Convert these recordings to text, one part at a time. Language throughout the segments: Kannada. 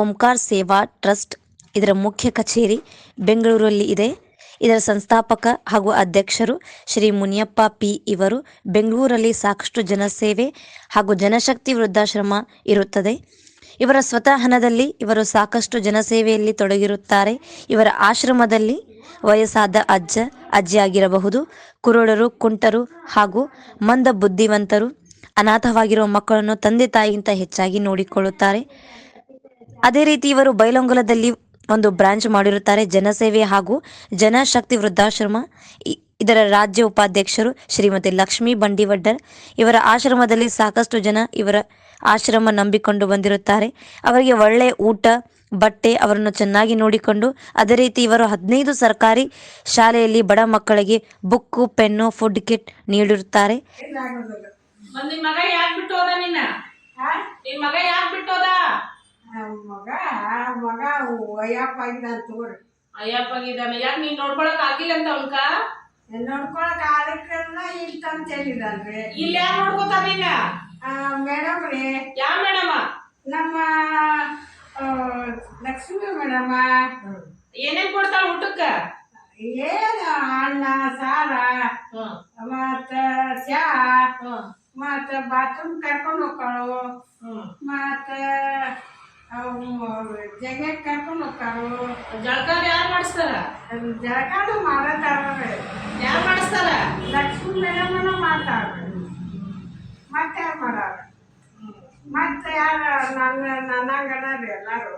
ಓಂಕಾರ್ ಸೇವಾ ಟ್ರಸ್ಟ್ ಇದರ ಮುಖ್ಯ ಕಚೇರಿ ಬೆಂಗಳೂರಲ್ಲಿ ಇದೆ. ಇದರ ಸಂಸ್ಥಾಪಕ ಹಾಗೂ ಅಧ್ಯಕ್ಷರು ಶ್ರೀ ಮುನಿಯಪ್ಪ ಪಿ ಇವರು. ಬೆಂಗಳೂರಲ್ಲಿ ಸಾಕಷ್ಟು ಜನಸೇವೆ ಹಾಗೂ ಜನಶಕ್ತಿ ವೃದ್ಧಾಶ್ರಮ ಇರುತ್ತದೆ. ಇವರ ಸ್ವತಃ ಹಣದಲ್ಲಿ ಇವರು ಸಾಕಷ್ಟು ಜನಸೇವೆಯಲ್ಲಿ ತೊಡಗಿರುತ್ತಾರೆ. ಇವರ ಆಶ್ರಮದಲ್ಲಿ ವಯಸ್ಸಾದ ಅಜ್ಜ, ಅಜ್ಜಿಯಾಗಿರಬಹುದು, ಕುರುಡರು, ಕುಂಟರು ಹಾಗೂ ಮಂದ ಬುದ್ಧಿವಂತರು ಅನಾಥವಾಗಿರುವ ಮಕ್ಕಳನ್ನು ತಂದೆ ತಾಯಿಗಿಂತ ಹೆಚ್ಚಾಗಿ ನೋಡಿಕೊಳ್ಳುತ್ತಾರೆ. ಅದೇ ರೀತಿ ಇವರು ಬೈಲಂಗುಲದಲ್ಲಿ ಒಂದು ಬ್ರಾಂಚ್ ಮಾಡಿರುತ್ತಾರೆ, ಜನಸೇವೆ ಹಾಗೂ ಜನಶಕ್ತಿ ವೃದ್ಧಾಶ್ರಮ. ಇದರ ರಾಜ್ಯ ಉಪಾಧ್ಯಕ್ಷರು ಶ್ರೀಮತಿ ಲಕ್ಷ್ಮೀ ಬಂಡಿವಡ್ಡರ್. ಇವರ ಆಶ್ರಮದಲ್ಲಿ ಸಾಕಷ್ಟು ಜನ ಇವರ ಆಶ್ರಮ ನಂಬಿಕೊಂಡು ಬಂದಿರುತ್ತಾರೆ. ಅವರಿಗೆ ಒಳ್ಳೆಯ ಊಟ, ಬಟ್ಟೆ ಅವರನ್ನು ಚೆನ್ನಾಗಿ ನೋಡಿಕೊಂಡು, ಅದೇ ರೀತಿ ಇವರು ಹದಿನೈದು ಸರ್ಕಾರಿ ಶಾಲೆಯಲ್ಲಿ ಬಡ ಮಕ್ಕಳಿಗೆ ಬುಕ್ಕು, ಪೆನ್ನು, ಫುಡ್ ಕಿಟ್ ನೀಡಿರುತ್ತಾರೆ. ಮಗ ನಿನ್ ಮಗ ಅಯ್ಯಪ್ಪ ಹೋದ ಮಗ ಅಯ್ಯಪ್ಪ ಆಗಿದ್ದಾನೆ ಯಾಕೆ ನೀನ್ ನೋಡ್ಕೊಳಕ್ ಆಗಿಲ್ಲ ಅಂತ ಅವನ್ಕ? ನೋಡ್ಕೊಳಕ್ ಆಗಕ್ಕೆಲ್ಲ ಇಷ್ಟ ಅಂತ ಹೇಳಿದಾನ್ರಿ. ಇಲ್ಲಿ ಯಾರು ನೋಡ್ಕೋತಾರ ಇಲ್ಲ ಮೇಡಮ್ ರೀ. ಯಾವ ಮೇಡಮ? ನಮ್ಮ ಲಕ್ಷ್ಮಿ ಮೇಡಮ. ಏನೇನ್ ಕೊಡ್ತಾಳ ಊಟಕ್ಕ? ಏನು ಅನ್ನ ಸಾರ ಮತ್ತ ಚಾ ಮತ್ತ ಬಾತ್ರೂಮ್ ಕರ್ಕೊಂಡು ಹೋಗ್ತಾಳು ಹ್ಮ್ ಮತ್ತ ಜಗಕ್ಕೆ ಕರ್ಕೊಂಡು ಹೋಗ್ತಾಳು ಜಳಕ ಯಾರು ಮಾಡಿಸ್ತಾರ? ಜಳಕಾನು ಮಾಡತಾಳ್ರಿ ಯಾರು ಮಾಡಿಸ್ತಾರ? ಲಕ್ಷ್ಮಿ ಮೇಡಮನ ಮಾಡ್ತಾಳ್ರಿ ಮತ್ತೆ ಯಾರು ಮಾಡಾರ? ಮತ್ತೆ ಯಾರ ನನ್ನ ನನ್ನಂಗನರಿ ಎಲ್ಲಾರು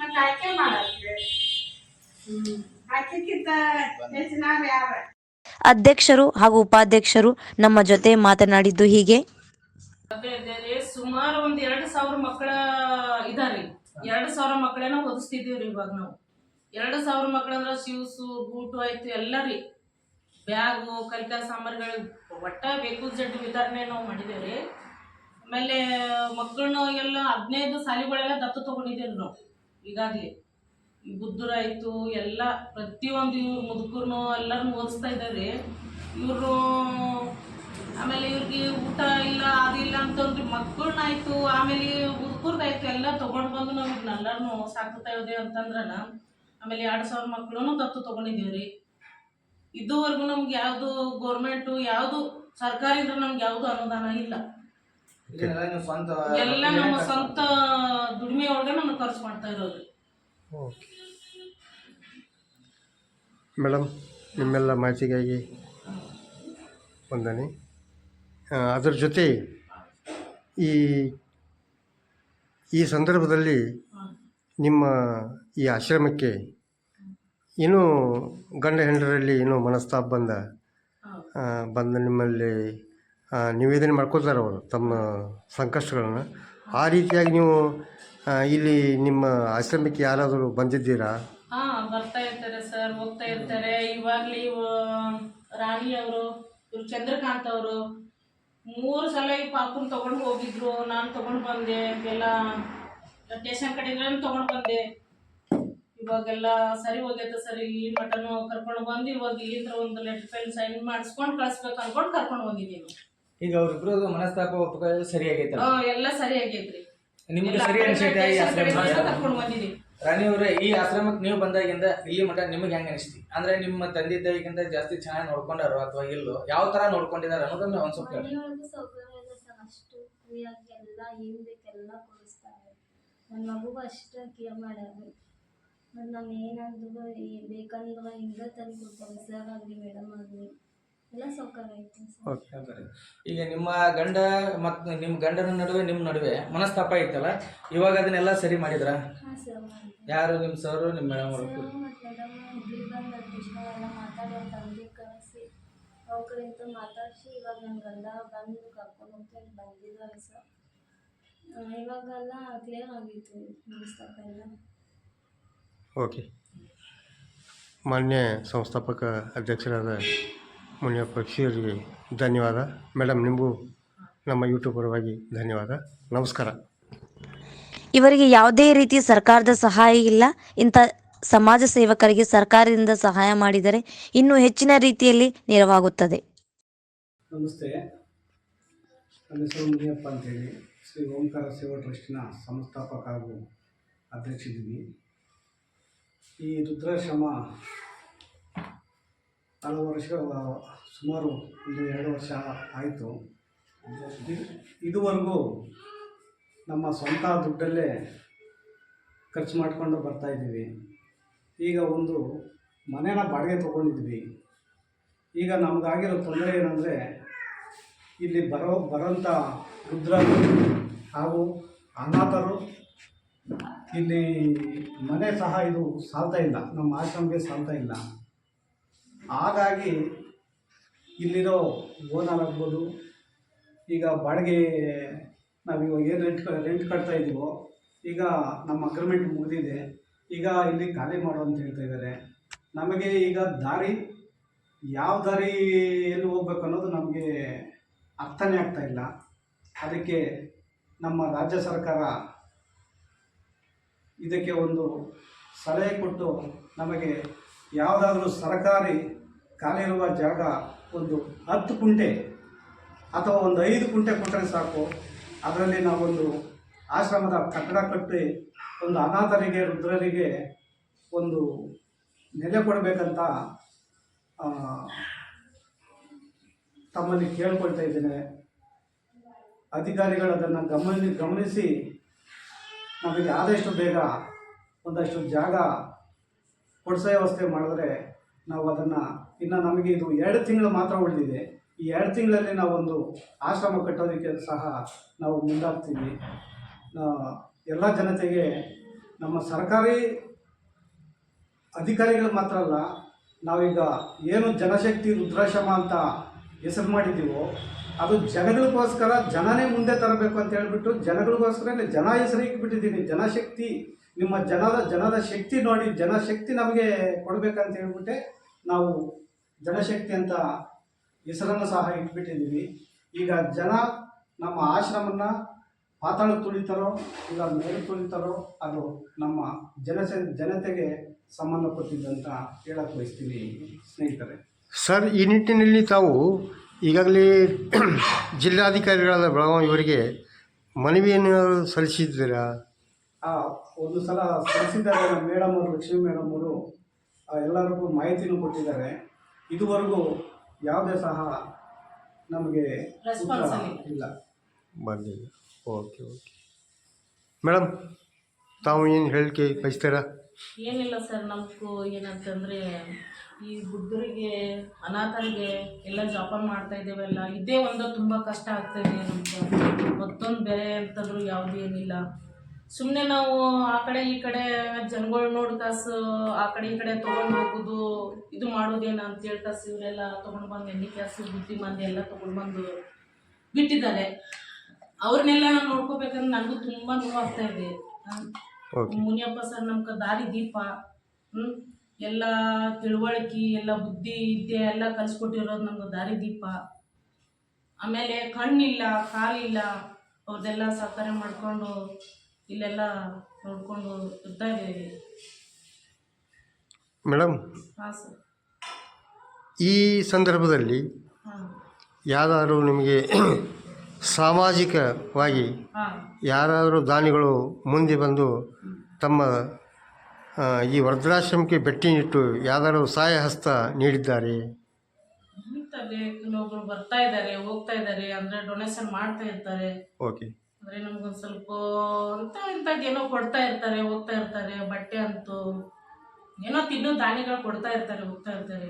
ಮತ್ತೆ ಆಕೆ ಮಾಡಲ್ರಿ ಆಕೆಕ್ಕಿಂತ ಹೆಚ್ಚಿನಾಗ ಯಾರ? ಅಧ್ಯಕ್ಷರು ಹಾಗೂ ಉಪಾಧ್ಯಕ್ಷರು ನಮ್ಮ ಜೊತೆ ಮಾತನಾಡಿದ್ದು ಹೀಗೆ. ಅದೇ ಅದೇ ಅದೇ ಸುಮಾರು ಒಂದ್ ಎರಡು ಸಾವಿರ ಮಕ್ಕಳ ಇದಾರಿ ಎರಡು ಸಾವಿರ ಮಕ್ಕಳೇನ ಓದಿಸ್ತಿದೀವ್ರಿ ಇವಾಗ ನಾವು. ಎರಡು ಸಾವಿರ ಮಕ್ಕಳಂದ್ರ ಶೂಸು ಬೂಟು ಆಯ್ತು ಎಲ್ಲ ರೀ ಬ್ಯಾಗು, ಕಲಿಕಾ ಸಾಮಾನುಗಳು ಒಟ್ಟ ಬೇಕು ಜಡ್ಡು ವಿತರಣೆ ನಾವು ಮಾಡಿದೇವ್ರಿ. ಆಮೇಲೆ ಮಕ್ಕಳನ್ನ ಎಲ್ಲ ಹದಿನೈದು ಸಾಲಿಗಳೆಲ್ಲ ದತ್ತು ತಗೊಂಡಿದ್ದೇವೆ ನಾವು ಈಗಾಗಲೇ. ಬುದ್ಧರಾಯ್ತು ಎಲ್ಲ ಪ್ರತಿಯೊಂದು ಇವ್ರು ಮುದುಕರ್ನು ಎಲ್ಲರನ್ನು ಓದಿಸ್ತಾ ಇದ್ದಾರೆ ಇವರು ಆಮೇಲೆ ಇವ್ರಿಗೆ ಊಟ ಇಲ್ಲ ಅದಿಲ್ಲ ಅಂತಂದ್ರೆ ಮಕ್ಕಳನ್ನಾಯ್ತು ಆಮೇಲೆ ಮುದುಕರ್ದಾಯ್ತು ಎಲ್ಲ ತಗೊಂಡು ಬಂದು ನಾವು ಎಲ್ಲರನ್ನು ಸಾಕ್ತಾ ಇದೆ ಅಂತಂದ್ರನ ಆಮೇಲೆ ಎರಡು ಸಾವಿರ ಮಕ್ಳು ದತ್ತು ತಗೊಂಡಿದ್ದೀವಿ ಇದುವರೆಗೂ ನಮ್ಗೆ ಯಾವುದು ಗೌರ್ಮೆಂಟು ಯಾವುದು ಸರ್ಕಾರಿಂದ ನಮ್ಗೆ ಯಾವುದು ಅನುದಾನ ಇಲ್ಲ. ಸ್ವಂತ ಎಲ್ಲ ನಮ್ಮ ಸ್ವಂತ ದುಡಿಮೆ ಒಳಗೆ ನಮ್ಗೆ ಖರ್ಚು ಮಾಡ್ತಾ ಇರೋದು. ಮೇಡಮ್ ನಿಮ್ಮೆಲ್ಲ ಮಾಹಿತಿಗಾಗಿ ವಂದನೆ. ಅದರ ಜೊತೆ ಈ ಈ ಸಂದರ್ಭದಲ್ಲಿ ನಿಮ್ಮ ಈ ಆಶ್ರಮಕ್ಕೆ ಏನೂ ಗಂಡ ಹೆಂಡರಲ್ಲಿ ಏನೋ ಮನಸ್ತಾಪ ಬಂದ ಬಂದು ನಿಮ್ಮಲ್ಲಿ ನಿವೇದನೆ ಮಾಡ್ಕೋತಾರೆ ಅವರು ತಮ್ಮ ಸಂಕಷ್ಟಗಳನ್ನು. ಆ ರೀತಿಯಾಗಿ ನೀವು ಇಲ್ಲಿ ನಿಮ್ಮ ಆಶ್ರಮಕ್ಕೆ ಯಾರಾದರೂ ಬಂದಿದ್ದೀರಾ? ಹಾ, ಬರ್ತಾ ಇರ್ತಾರೆ ಸರ್, ಹೋಗ್ತಾ ಇರ್ತಾರೆ. ಇವಾಗಲೇ ಇವ ರಾಣಿ ಅವರು, ಇವ್ರು ಚಂದ್ರಕಾಂತ್ ಅವರು ಮೂರು ಸಲ ಈ ಪಾಪನ್ ತಗೊಂಡು ಹೋಗಿದ್ರು ನಾನು ತೊಗೊಂಡು ಬಂದೆ ಎಲ್ಲ ಸ್ಟೇಷನ್ ಕಡೆಯಿಂದ ತೊಗೊಂಡು ಬಂದೆ. ಇವಾಗೆಲ್ಲ ಸರಿ ಹೋಗೈತೆ ಸರಿ ಇಲ್ಲಿ ಮಟನು ಕರ್ಕೊಂಡು ಬಂದು ಇವಾಗ ಇಲ್ಲಿಂದ ಒಂದು ಲೆಟರ್ ಪೆನ್ ಸೈನ್ ಮಾಡಿಸ್ಕೊಂಡು ಕಳಿಸ್ಬೇಕು ಅನ್ಕೊಂಡು ಕರ್ಕೊಂಡು ಹೋಗಿದ್ದೀನಿ. ಈಗ ಅವ್ರಿಬ್ರದ್ದು ಮನಸ್ತಾಪ ಸರಿ ಆಗೈತೆ ಆ, ಎಲ್ಲ ಸರಿ ಆಗೈತ್ರಿ. ನಿಮ್ಗೆ ಸರಿ ಅನ್ಸೈತೆ ಕರ್ಕೊಂಡು ಬಂದಿದ್ದೀವಿ ರಾಣಿ ಅವರೇ, ಈ ಆಶ್ರಮಕ್ಕೆ ನೀವು ಬಂದಾಗಿಂದ ಇಲ್ಲಿ ಮಠ ನಿಮಗೆ ಹೆಂಗೆ ಅನಿಸ್ತಿ? ಅಂದ್ರೆ ನಿಮ್ಮ ತಂದೆ ತಾಯಿಗಿಂತ ಜಾಸ್ತಿ ಚೆನ್ನಾಗಿ ನೋಡ್ಕೊಂಡಾರೋ ಅಥವಾ ಇಲ್ಲೋ, ಯಾವ ತರ ನೋಡ್ಕೊಂಡಿದ್ದಾರೆ ಅನ್ನೋದನ್ನ ಒಂದ್ ಸ್ವಲ್ಪ ಹೇಳಿ ಅಷ್ಟು ಎಲ್ಲ ಏನ್ ಬೇಕೆಲ್ಲ ನನ್ನ ಮಗುಗೂ ಅಷ್ಟು ಕೇರ್ ಮಾಡ್ಯಾರ ಮತ್ತು ನಮ್ಮ ಏನಂದ್ರು ಬೇಕಂದ್ರೆ ಹಿಂಗೆ ತಂದು ಕೊಡ್ತಾರೆ ಸರ್ ಆಗಲಿ ಮೇಡಮ್ ಆಗಲಿ ಈಗ ನಿಮ್ಮ ಗಂಡ ಮತ್ತು ನಿಮ್ಮ ಗಂಡನ ನಡುವೆ ನಿಮ್ಮ ನಡುವೆ ಮನಸ್ತಾಪ ಇತ್ತಲ್ಲ ಇವಾಗ ಅದನ್ನೆಲ್ಲ ಸರಿ ಮಾಡಿದ್ರ? ಯಾರು ನಿಮ್ಮ ಸರ್ ನಿಮ್ಮ ಮೇಡಮ್ ಅವರು? ಮಾತಾಡಿಸಿ ಇವಾಗ ನನ್ನ ಗಂಡ ಬಂದು ಕರ್ಕೊಂಡು ಬಂದಿದ್ದಾರೆ ಸರ್. ಇವಾಗೆಲ್ಲ ಕ್ಲಿಯರ್ ಆಗಿತ್ತು ಮನಸ್ತಾಪ ಓಕೆ. ಮಾನ್ಯ ಸಂಸ್ಥಾಪಕ ಅಧ್ಯಕ್ಷರಾದ ಮುನಿಯಪ್ಪ ಅವರಿಗೆ ಧನ್ಯವಾದ. ಮೇಡಮ್ ನಿಮಗೂ ನಮ್ಮ ಯೂಟ್ಯೂಬ್ ಪರವಾಗಿ ಧನ್ಯವಾದ. ನಮಸ್ಕಾರ. ಇವರಿಗೆ ಯಾವುದೇ ರೀತಿ ಸರ್ಕಾರದ ಸಹಾಯ ಇಲ್ಲ. ಇಂಥ ಸಮಾಜ ಸೇವಕರಿಗೆ ಸರ್ಕಾರದಿಂದ ಸಹಾಯ ಮಾಡಿದರೆ ಇನ್ನೂ ಹೆಚ್ಚಿನ ರೀತಿಯಲ್ಲಿ ನೆರವಾಗುತ್ತದೆ. ನಮಸ್ತೆ. ನನ್ನ ಹೆಸರು ಮುನಿಯಪ್ಪ ಅಂತೇಳಿ. ಶ್ರೀ ಓಂಕಾರ ಸೇವಾ ಟ್ರಸ್ಟಿನ ಸಂಸ್ಥಾಪಕ ಹಾಗೂ ಅಧ್ಯಕ್ಷಿದ್ದೀನಿ ಈ ರುದ್ರಾಶ್ರಮ ಹಲವು ವರ್ಷ ಸುಮಾರು ಒಂದು ಎರಡು ವರ್ಷ ಆಯಿತು. ಇದುವರೆಗೂ ನಮ್ಮ ಸ್ವಂತ ದುಡ್ಡಲ್ಲೇ ಖರ್ಚು ಮಾಡಿಕೊಂಡು ಬರ್ತಾಯಿದ್ದೀವಿ ಈಗ ಒಂದು ಮನೇನ ಬಾಡಿಗೆ ತೊಗೊಂಡಿದ್ವಿ. ಈಗ ನಮಗಾಗಿರೋ ತೊಂದರೆ ಏನಂದರೆ, ಇಲ್ಲಿ ಬರೋ, ಬರೋಂಥ ರುದ್ರರು ಹಾಗೂ ಅನಾಥರು ಇಲ್ಲಿ ಮನೆ ಸಹ ಇದು ಸಾಲ್ತಾ ಇಲ್ಲ, ನಮ್ಮ ಆಶ್ರಮಕ್ಕೆ ಸಾಲ್ತಾ ಇಲ್ಲ. ಹಾಗಾಗಿ ಇಲ್ಲಿರೋ ಓನರ್ ಆಗ್ಬೋದು. ಈಗ ಬಾಡಿಗೆ ನಾವು ಇವಾಗ ಏನು ರೆಂಟ್ ರೆಂಟ್ ಕಟ್ತಾ ಇದ್ದೀವೋ ಈಗ ನಮ್ಮ ಅಗ್ರಿಮೆಂಟ್ ಮುಗಿದಿದೆ. ಈಗ ಇಲ್ಲಿ ಖಾಲಿ ಮಾಡು ಅಂತ ಹೇಳ್ತಾ ಇದ್ದಾರೆ ನಮಗೆ ಈಗ ದಾರಿ, ಯಾವ ದಾರಿ ಎಲ್ಲಿ ಹೋಗ್ಬೇಕು ಅನ್ನೋದು ನಮಗೆ ಅರ್ಥನೇ ಆಗ್ತಾ ಇಲ್ಲ. ಅದಕ್ಕೆ ನಮ್ಮ ರಾಜ್ಯ ಸರ್ಕಾರ ಇದಕ್ಕೆ ಒಂದು ಸಲಹೆ ಕೊಟ್ಟು ನಮಗೆ ಯಾವುದಾದ್ರೂ ಸರ್ಕಾರಿ ಖಾಲಿ ಇರುವ ಜಾಗ ಒಂದು ಹತ್ತು ಕುಂಟೆ ಅಥವಾ ಒಂದು ಐದು ಕುಂಟೆ ಕೊಟ್ಟರೆ ಸಾಕು. ಅದರಲ್ಲಿ ನಾವೊಂದು ಆಶ್ರಮದ ಕಟ್ಟಡ ಕಟ್ಟಿ ಒಂದು ಅನಾಥರಿಗೆ ರುದ್ರರಿಗೆ ಒಂದು ನೆಲೆ ಕೊಡಬೇಕಂತ ತಮ್ಮಲ್ಲಿ ಕೇಳ್ಕೊಳ್ತಾ ಇದ್ದೇನೆ. ಅಧಿಕಾರಿಗಳು ಅದನ್ನು ಗಮನಿ, ಗಮನಿಸಿ ನಮಗೆ ಆದಷ್ಟು ಬೇಗ ಒಂದಷ್ಟು ಜಾಗ ಕೊಡಿಸೋ ವ್ಯವಸ್ಥೆ ಮಾಡಿದ್ರೆ ನಾವು ಅದನ್ನು ಇನ್ನು ನಮಗೆ ಇದು ಎರಡು ತಿಂಗಳು ಮಾತ್ರ ಉಳಿದಿದೆ. ಈ ಎರಡು ತಿಂಗಳಲ್ಲಿ ನಾವೊಂದು ಆಶ್ರಮ ಕಟ್ಟೋದಕ್ಕೆ ಸಹ ನಾವು ಮುಂದಾಗ್ತೀವಿ. ಎಲ್ಲ ಜನತೆಗೆ ನಮ್ಮ ಸರ್ಕಾರಿ ಅಧಿಕಾರಿಗಳು ಮಾತ್ರ ಅಲ್ಲ, ನಾವೀಗ ಏನು ಜನಶಕ್ತಿ ರುದ್ರಾಶ್ರಮ ಅಂತ ಹೆಸರು ಮಾಡಿದ್ದೀವೋ ಅದು ಜನಗಳಿಗೋಸ್ಕರ ಜನನೇ ಮುಂದೆ ತರಬೇಕು ಅಂತ ಹೇಳ್ಬಿಟ್ಟು ಜನಗಳಿಗೋಸ್ಕರ ಜನ ಹೆಸರು ಇಟ್ಬಿಟ್ಟಿದ್ದೀನಿ ಜನಶಕ್ತಿ ನಿಮ್ಮ ಜನದ ಜನದ ಶಕ್ತಿ ನೋಡಿ ಜನಶಕ್ತಿ ನಮಗೆ ಕೊಡಬೇಕಂತ ಹೇಳ್ಬಿಟ್ಟೆ ನಾವು ಜನಶಕ್ತಿ ಅಂತ ಹೆಸರನ್ನು ಸಹ ಇಟ್ಬಿಟ್ಟಿದ್ದೀವಿ. ಈಗ ಜನ ನಮ್ಮ ಆಶ್ರಮನ ಪಾತಾಳ ತುಳಿತಾರೋ, ಇಲ್ಲ ಮೇಲೆ ತುಳಿತಾರೋ, ಅದು ನಮ್ಮ ಜನ ಜನತೆಗೆ ಸಂಬಂಧಪಟ್ಟಿದ್ದಂತ ಹೇಳಕ್ಕೆ ಬಯಸ್ತೀನಿ ಸ್ನೇಹಿತರೆ. ಸರ್, ಈ ನಿಟ್ಟಿನಲ್ಲಿ ತಾವು ಈಗಾಗಲೇ ಜಿಲ್ಲಾಧಿಕಾರಿಗಳಾದ ಬೆಳಗಾವಿ ಇವರಿಗೆ ಮನವಿಯನ್ನು ಸಲ್ಲಿಸಿದ್ದೀರಾ? ಒಂದು ಸಲ ಸಲ್ಲಿಸಿದ್ದಾರೆ ನಮ್ಮ ಮೇಡಮ್ ಅವರು ಲಕ್ಷ್ಮೀ ಮೇಡಮ್ ಅವರು. ಎಲ್ಲರಿಗೂ ಮಾಹಿತಿನೂ ಕೊಟ್ಟಿದ್ದಾರೆ. ಇದುವರೆಗೂ ಯಾವುದೇ ಸಹ ನಮಗೆ ಇಲ್ಲ. ಬಂದಿಲ್ಲ ಓಕೆ ಓಕೆ. ಮೇಡಮ್ ತಾವು ಏನು ಹೇಳಿಕೆ ಬಯಸ್ತೀರಾ? ಏನಿಲ್ಲ ಸರ್ ನಮಗೂ ಏನಂತಂದರೆ ಈ ಬುದ್ಧರಿಗೆ ಅನಾಥರಿಗೆ ಎಲ್ಲ ಜೋಪಾನ ಮಾಡ್ತಾ ಇದ್ದೇವೆಲ್ಲ ಇದೇ ಒಂದು ತುಂಬ ಕಷ್ಟ ಆಗ್ತಾ ಇದೆ ನಮ್ಗೆ. ಮತ್ತೊಂದು ಬೇರೆ ಅಂತಂದ್ರು ಯಾವುದು ಏನಿಲ್ಲ. ಸುಮ್ಮನೆ ನಾವು ಆ ಕಡೆ ಈ ಕಡೆ ಜನಗಳು ನೋಡಿ ಕಾಸು ಆ ಕಡೆ ಈ ಕಡೆ ತೊಗೊಂಡು ಹೋಗೋದು ಇದು ಮಾಡೋದೇನ ಅಂತೇಳಿ ಕಾಸು ಇವರೆಲ್ಲ ತೊಗೊಂಡು ಬಂದು ಎಣ್ಣೆ ಕಾಸು ಬುದ್ಧಿ ಮಂದಿ ಎಲ್ಲ ತೊಗೊಂಡು ಬಂದು ಬಿಟ್ಟಿದ್ದಾರೆ. ಅವ್ರನ್ನೆಲ್ಲ ನಾನು ನೋಡ್ಕೋಬೇಕಂದ್ರೆ ನನಗೂ ತುಂಬ ನೋವಾಗ್ತಾ ಇದೆ. ಮುನಿಯಪ್ಪ ಸರ್ ನಮ್ಗೆ ದಾರಿ ದೀಪ ಹ್ಮ್. ಎಲ್ಲ ತಿಳುವಳಿಕೆ ಎಲ್ಲ ಬುದ್ಧಿ ವಿದ್ಯೆ ಎಲ್ಲ ಕಲಿಸ್ಕೊಟ್ಟಿರೋದು ನಮ್ಗೆ ದಾರಿ ದೀಪ. ಆಮೇಲೆ ಕಣ್ಣಿಲ್ಲ ಕಾಲಿಲ್ಲ ಅವ್ರದ್ದೆಲ್ಲ ಸಹಕಾರ ಮಾಡ್ಕೊಂಡು ಇಲ್ಲೆಲ್ಲ ನೋಡಿಕೊಂಡು ಇರ್ತಾ ಇದ್ದೀವಿ ಮೇಡಮ್ ಹಾಂ ಸರ್. ಈ ಸಂದರ್ಭದಲ್ಲಿ ಹಾಂ. ಯಾರಾದರೂ ನಿಮಗೆ ಸಾಮಾಜಿಕವಾಗಿ ಹಾಂ. ಯಾರಾದರೂ ದಾನಿಗಳು ಮುಂದೆ ಬಂದು ತಮ್ಮ ಆ, ಈ ವೃದ್ಧಾಶ್ರಮಕ್ಕೆ ಭೇಟಿ ನೀಟ್ಟು ಯಾವ್ದಾದ್ರು ಸಹಾಯ ಹಸ್ತ ನೀಡಿದ್ದಾರೆ? ಇಂಥದ್ದೇ ಕೆಲವೊಬ್ರು ಬರ್ತಾ ಇದ್ದಾರೆ ಹೋಗ್ತಾ ಇದ್ದಾರೆ ಅಂದರೆ ಡೊನೇಷನ್ ಮಾಡ್ತಾ ಇರ್ತಾರೆ. ಓಕೆ. ಅಂದರೆ ನಮ್ಗೊಂದು ಸ್ವಲ್ಪ ಅಂತ ಇಂಥದ್ದು ಏನೋ ಕೊಡ್ತಾ ಇರ್ತಾರೆ ಹೋಗ್ತಾ ಇರ್ತಾರೆ ಬಟ್ಟೆ ಅಂತೂ. ಏನೋ ತಿನ್ನೋ ದಾನಿಗಳು ಕೊಡ್ತಾ ಇರ್ತಾರೆ ಹೋಗ್ತಾ ಇರ್ತಾರೆ.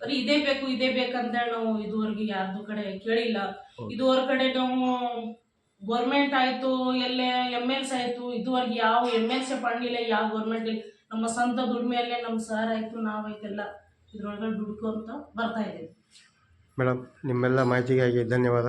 ಬರೀ ಇದೇ ಬೇಕು ಇದೇ ಬೇಕಂತೇಳಿ ನಾವು ಇದುವರೆಗೆ ಯಾರ್ದು ಕಡೆ ಕೇಳಿಲ್ಲ. ಇದುವರ ಕಡೆ ನಾವು ಗೌರ್ಮೆಂಟ್ ಆಯಿತು ಎಲ್ಲೇ ಎಂ ಎಲ್ಸ್ ಆಯಿತು ಇದುವರೆಗೆ ಯಾವ ಎಂ ಎಲ್ ಸಿ ಪಣ್ಣಿಲ್ಲ ಯಾವ ಗೋರ್ಮೆಂಟ್ ಇಲ್ಲ. ನಮ್ಮ ಸ್ವಂತ ದುಡಿಮೆಯಲ್ಲೇ ನಮ್ಮ ಸರ್ ಆಯಿತು ನಾವಾಯ್ತೆಲ್ಲ ಇದ್ರೊಳಗಡೆ ದುಡ್ಕೊಂತ ಬರ್ತಾ ಇದ್ದೀವಿ. ಮೇಡಮ್ ನಿಮ್ಮೆಲ್ಲ ಮಾಹಿತಿಗಾಗಿ ಧನ್ಯವಾದ.